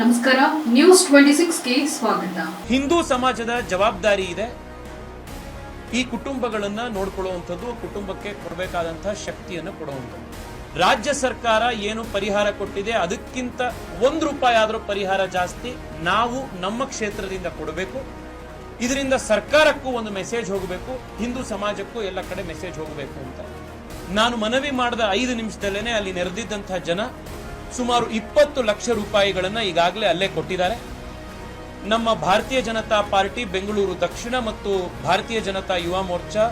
ನಮಸ್ಕಾರ news twenty ಸಿಕ್ಸ್ಗೆ ಸ್ವಾಗತ. ಹಿಂದೂ ಸಮಾಜದ ಜವಾಬ್ದಾರಿ ಇದೆ. ಈ ಕುಟುಂಬಗಳನ್ನ ನೋಡ್ಕೊಳ್ಳುವಂಥದ್ದು ಕುಟುಂಬಕ್ಕೆ ಕೊಡಬೇಕಾದಂತಹ ಶಕ್ತಿಯನ್ನು ಕೊಡುವಂಥದ್ದು. ರಾಜ್ಯ ಸರ್ಕಾರ ಏನು ಪರಿಹಾರ ಕೊಟ್ಟಿದೆ, ಅದಕ್ಕಿಂತ ಒಂದು ರೂಪಾಯಿ ಆದರೂ ಪರಿಹಾರ ಜಾಸ್ತಿ ನಾವು ನಮ್ಮ ಕ್ಷೇತ್ರದಿಂದ ಕೊಡಬೇಕು. ಇದರಿಂದ ಸರ್ಕಾರಕ್ಕೂ ಒಂದು ಮೆಸೇಜ್ ಹೋಗಬೇಕು, ಹಿಂದೂ ಸಮಾಜಕ್ಕೂ ಎಲ್ಲ ಕಡೆ ಮೆಸೇಜ್ ಹೋಗಬೇಕು ಅಂತ. ನಾನು ಮನವಿ ಮಾಡಿದ ಐದು ನಿಮಿಷದಲ್ಲೇ ಅಲ್ಲಿ ನೆರೆದಿದ್ದಂತಹ ಜನ ಸುಮಾರು ಇಪ್ಪತ್ತು ಲಕ್ಷ ರೂಪಾಯಿಗಳನ್ನು ಈಗಾಗಲೇ ಅಲ್ಲೇ ಕೊಟ್ಟಿದ್ದಾರೆ. ನಮ್ಮ ಭಾರತೀಯ ಜನತಾ ಪಾರ್ಟಿ ಬೆಂಗಳೂರು ದಕ್ಷಿಣ ಮತ್ತು ಭಾರತೀಯ ಜನತಾ ಯುವ ಮೋರ್ಚಾ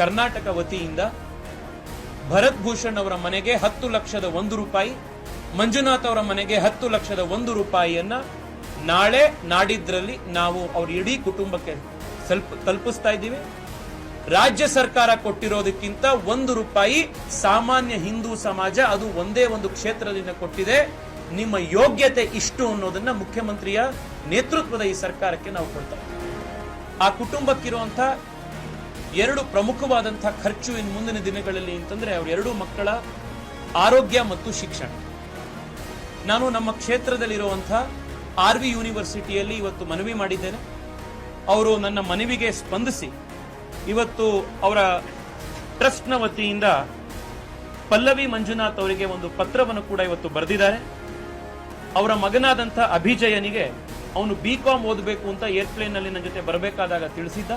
ಕರ್ನಾಟಕ ವತಿಯಿಂದ ಭರತ್ ಭೂಷಣ್ ಅವರ ಮನೆಗೆ ಹತ್ತು ಲಕ್ಷದ ಒಂದು ರೂಪಾಯಿ, ಮಂಜುನಾಥ್ ಅವರ ಮನೆಗೆ ಹತ್ತು ಲಕ್ಷದ ಒಂದು ರೂಪಾಯಿಯನ್ನ ನಾಳೆ ನಾಡಿದ್ರಲ್ಲಿ ನಾವು ಅವ್ರ ಇಡೀ ಕುಟುಂಬಕ್ಕೆ ಸ್ವಲ್ಪ ತಲುಪಿಸ್ತಾ ಇದ್ದೀವಿ. ರಾಜ್ಯ ಸರ್ಕಾರ ಕೊಟ್ಟಿರೋದಕ್ಕಿಂತ ಒಂದು ರೂಪಾಯಿ ಸಾಮಾನ್ಯ ಹಿಂದೂ ಸಮಾಜ ಅದು ಒಂದೇ ಒಂದು ಕ್ಷೇತ್ರದಿಂದ ಕೊಟ್ಟಿದೆ. ನಿಮ್ಮ ಯೋಗ್ಯತೆ ಇಷ್ಟು ಅನ್ನೋದನ್ನ ಮುಖ್ಯಮಂತ್ರಿಯ ನೇತೃತ್ವದ ಈ ಸರ್ಕಾರಕ್ಕೆ ನಾವು ಕೊಡ್ತಾ. ಆ ಕುಟುಂಬಕ್ಕಿರುವಂತ ಎರಡು ಪ್ರಮುಖವಾದಂತಹ ಖರ್ಚು ಇನ್ನು ಮುಂದಿನ ದಿನಗಳಲ್ಲಿ ಅಂತಂದ್ರೆ ಅವ್ರ ಎರಡು ಮಕ್ಕಳ ಆರೋಗ್ಯ ಮತ್ತು ಶಿಕ್ಷಣ. ನಾನು ನಮ್ಮ ಕ್ಷೇತ್ರದಲ್ಲಿರುವಂತಹ ಆರ್ ವಿ ಯೂನಿವರ್ಸಿಟಿಯಲ್ಲಿ ಇವತ್ತು ಮನವಿ ಮಾಡಿದ್ದೇನೆ. ಅವರು ನನ್ನ ಮನವಿಗೆ ಸ್ಪಂದಿಸಿ ಇವತ್ತು ಅವರ ಟ್ರಸ್ಟ್ನ ವತಿಯಿಂದ ಪಲ್ಲವಿ ಮಂಜುನಾಥ್ ಅವರಿಗೆ ಒಂದು ಪತ್ರವನ್ನು ಕೂಡ ಇವತ್ತು ಬರೆದಿದ್ದಾರೆ. ಅವರ ಮಗನಾದಂಥ ಅಭಿಜಯನಿಗೆ ಅವನು ಬಿ ಕಾಮ್ ಓದಬೇಕು ಅಂತ ಏರ್ಪ್ಲೇನ್ನಲ್ಲಿ ನನ್ನ ಜೊತೆ ಬರಬೇಕಾದಾಗ ತಿಳಿಸಿದ್ದ.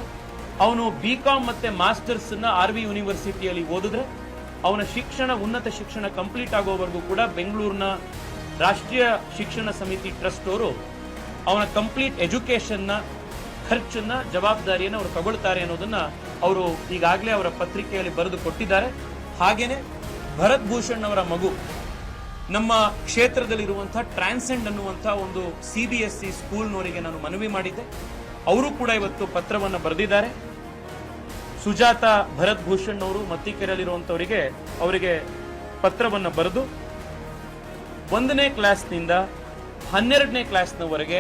ಅವನು ಬಿ ಕಾಮ್ ಮತ್ತೆ ಮಾಸ್ಟರ್ಸ್ನ ಆರ್ ವಿ ಯೂನಿವರ್ಸಿಟಿಯಲ್ಲಿ ಓದಿದ್ರೆ, ಅವನ ಶಿಕ್ಷಣ, ಉನ್ನತ ಶಿಕ್ಷಣ ಕಂಪ್ಲೀಟ್ ಆಗೋವರೆಗೂ ಕೂಡ ಬೆಂಗಳೂರಿನ ರಾಷ್ಟ್ರೀಯ ಶಿಕ್ಷಣ ಸಮಿತಿ ಟ್ರಸ್ಟ್ ಅವರು ಅವನ ಕಂಪ್ಲೀಟ್ ಎಜುಕೇಶನ್ನ ಖರ್ಚನ್ನ ಜವಾಬ್ದಾರಿಯನ್ನು ಅವರು ತಗೊಳ್ತಾರೆ ಅನ್ನೋದನ್ನ ಅವರು ಈಗಾಗಲೇ ಅವರ ಪತ್ರಿಕೆಯಲ್ಲಿ ಬರೆದು ಕೊಟ್ಟಿದ್ದಾರೆ. ಹಾಗೇನೆ ಭರತ್ ಭೂಷಣ್ ಅವರ ಮಗು, ನಮ್ಮ ಕ್ಷೇತ್ರದಲ್ಲಿರುವಂತಹ ಟ್ರಾನ್ಸೆಂಡ್ ಅನ್ನುವಂತಹ ಒಂದು ಸಿ ಬಿ ಎಸ್ ಸಿ ಸ್ಕೂಲ್ನವರಿಗೆ ನಾನು ಮನವಿ ಮಾಡಿದ್ದೆ. ಅವರು ಕೂಡ ಇವತ್ತು ಪತ್ರವನ್ನು ಬರೆದಿದ್ದಾರೆ. ಸುಜಾತ ಭರತ್ ಭೂಷಣ್ ಅವರು ಮತ್ತಿಕೆರೆಯಲ್ಲಿರುವಂತವರಿಗೆ ಅವರಿಗೆ ಪತ್ರವನ್ನು ಬರೆದು, ಒಂದನೇ ಕ್ಲಾಸ್ನಿಂದ ಹನ್ನೆರಡನೇ ಕ್ಲಾಸ್ನವರೆಗೆ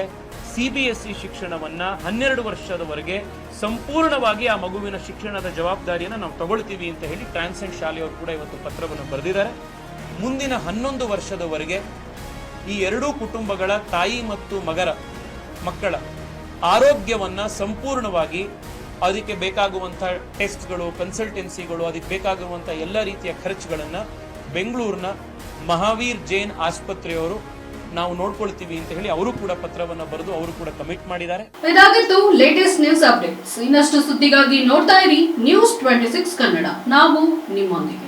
ಸಿ ಬಿ ಎಸ್ ಇ ಶಿಕ್ಷಣವನ್ನ ಹನ್ನೆರಡು ವರ್ಷದವರೆಗೆ ಸಂಪೂರ್ಣವಾಗಿ ಆ ಮಗುವಿನ ಶಿಕ್ಷಣದ ಜವಾಬ್ದಾರಿಯನ್ನು ನಾವು ತಗೊಳ್ತೀವಿ ಅಂತ ಹೇಳಿ ಟ್ರಾನ್ಸೆಂಟ್ ಶಾಲೆಯವರು ಕೂಡ ಇವತ್ತು ಪತ್ರವನ್ನು ಬರೆದಿದ್ದಾರೆ. ಮುಂದಿನ ಹನ್ನೊಂದು ವರ್ಷದವರೆಗೆ ಈ ಎರಡೂ ಕುಟುಂಬಗಳ ತಾಯಿ ಮತ್ತು ಮಗರ ಮಕ್ಕಳ ಆರೋಗ್ಯವನ್ನ ಸಂಪೂರ್ಣವಾಗಿ ಅದಕ್ಕೆ ಬೇಕಾಗುವಂಥ ಟೆಸ್ಟ್ಗಳು, ಕನ್ಸಲ್ಟೆನ್ಸಿಗಳು, ಅದಕ್ಕೆ ಬೇಕಾಗುವಂಥ ಎಲ್ಲ ರೀತಿಯ ಖರ್ಚುಗಳನ್ನು ಬೆಂಗಳೂರಿನ ಮಹಾವೀರ್ ಜೈನ್ ಆಸ್ಪತ್ರೆಯವರು ನಾವು ನೋಡ್ಕೊಳ್ತೀವಿ ಅಂತ ಹೇಳಿ ಅವರು ಕೂಡ ಪತ್ರವನ್ನ ಬರೆದು ಅವರು ಕೂಡ ಕಮಿಟ್ ಮಾಡಿದ್ದಾರೆ. ಇದಾಗಿತ್ತು ಲೇಟೆಸ್ಟ್ ನ್ಯೂಸ್ ಅಪ್ಡೇಟ್ಸ್ ಇನ್ನಷ್ಟು ಸುದ್ದಿಗಾಗಿ ನೋಡ್ತಾ ಇರಿ ನ್ಯೂಸ್ ಟ್ವೆಂಟಿ ಸಿಕ್ಸ್ ಕನ್ನಡ. ನಾವು ನಿಮ್ಮೊಂದಿಗೆ.